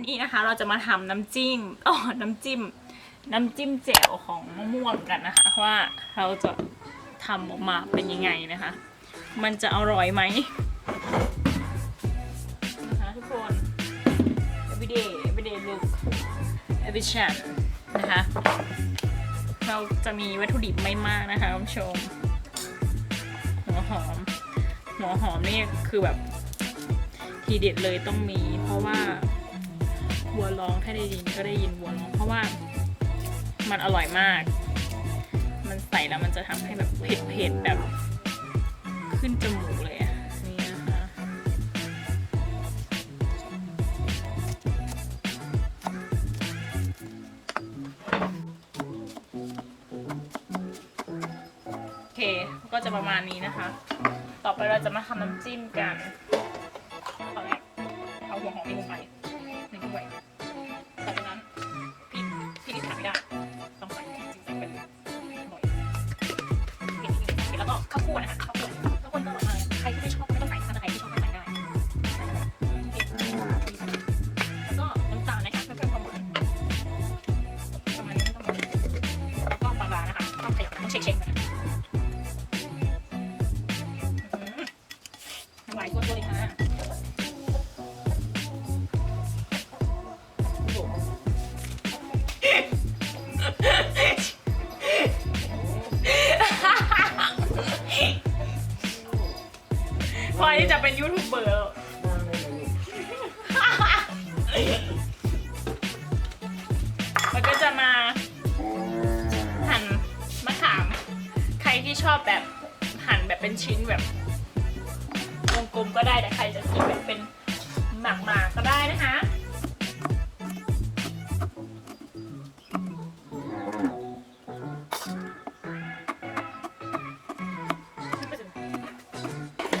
วันนี้นะคะ เราจะมาทำน้ำจิ้มอ๋อน้ำจิ้ม น้ำจิ้มแจ่วของมะม่วงกันนะคะว่าเราจะทำออกมาเป็นยังไงนะคะ มันจะอร่อยไหมนะคะทุกคน everyday everyday look every chat นะคะ เราจะมีวัตถุดิบไม่มากนะคะคุณผู้ชม หัวหอม หัวหอมนี่คือแบบทีเด็ดเลยต้องมีเพราะว่า วัวร้องถ้าได้ยินก็ได้ยินวัวร้องเพราะว่ามันอร่อยมาก มันใส่แล้วมันจะทำให้แบบเผ็ดเผ็ดๆแบบ ขึ้นจมูกเลยอะนี่นะคะโอเคก็จะประมาณนี้นะคะ ต่อไปเราจะมาทำน้ำจิ้มกันตอนแรเอาหัวหอมนี่ลงไป ต้องขยับต้องเช็คไหวตัวตัวเลยค่ะพอที่จะเป็นยูทูบเบอร์แล้วก็จะมา ชอบแบบหั่นแบบเป็นชิ้นแบบวงกลมก็ได้แต่ใครจะกินแบบเป็นหมากๆกก็ได้นะคะ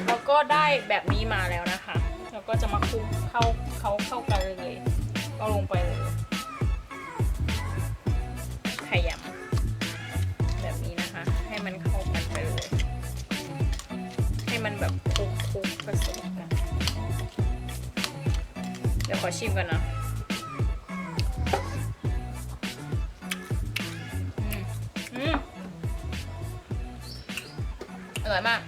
แล้วก็ได้แบบนี้มาแล้วนะคะ แล้วก็จะมาคลุกเข้าเขาเข้ากันเลย ก็ลงไปเลยขยำแบบนี้นะคะ ให้มันเข้า มันแบบคลุกคลุกผสมกันเดี๋ยวขอชิมกันนะอืมอืมอร่อยมาก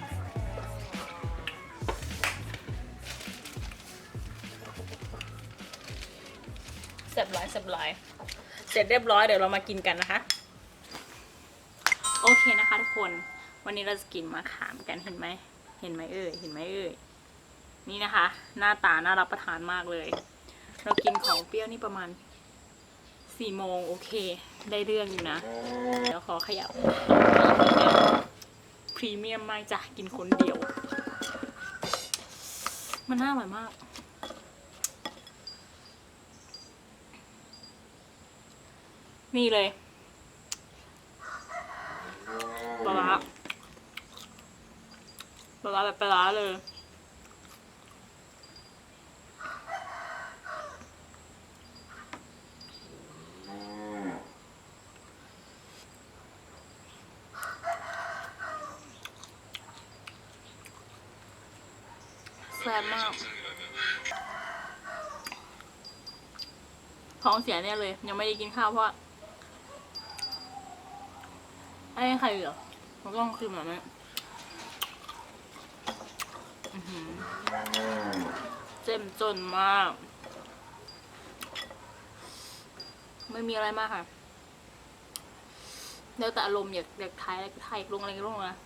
เสร็จร้อยเสร็จร้อยเสร็จเรียบร้อยเดี๋ยวเรามากินกันนะคะ โอเคนะคะทุกคน วันนี้เราจะกินมะขามกันเห็นไหม เห็นไหมเอ่ยเห็นไหมเอ่ยนี่นะคะ หน้าตาน่ารับประทานมากเลย เรากินของเปรี้ยวนี่ประมาณสี่โมงโอเค ได้เรื่องอยู่นะเดี๋ยวขอขยับพรีเมียมมากจ้ะกินคนเดียว มันน่าอร่อยมาก นี่เลยปลาร้าปลา ร้าแบบปลาเลย แซ่บมาก ท้องเสียเนี่ยเลย ยังไม่ได้กินข้าวเพราะไอ้ใครเหรอมันต้องคือแบบนี้น เจ็มจนมาก ไม่มีอะไรมากค่ะเดี๋ยวแต่อารมณ์อยากอยากถ่ายอะไรก็ถ่ายลงอะไรก็ลงนะ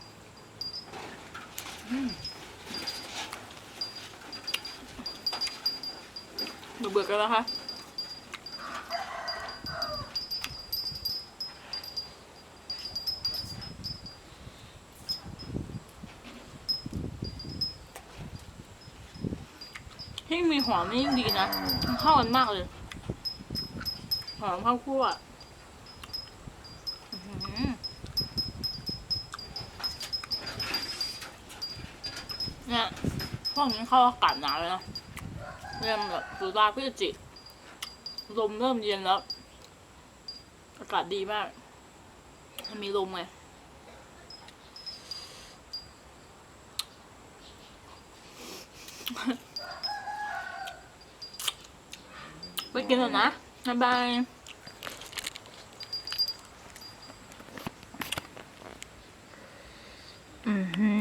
อืมเบื่อๆกันแล้วค่ะ ยิ่งมีหอมยิ่งดีนะมันเข้ากันมากเลย หอมข้าวคั่วเนี่ยพวกนี้เข้าอากาศหนาวเลยนะเริ่มแบบตุลาพฤศจิกลมเริ่มเย็นแล้ว อากาศดีมากมีลมไง ไปกินก่อนนะบ๊ายบายอือหื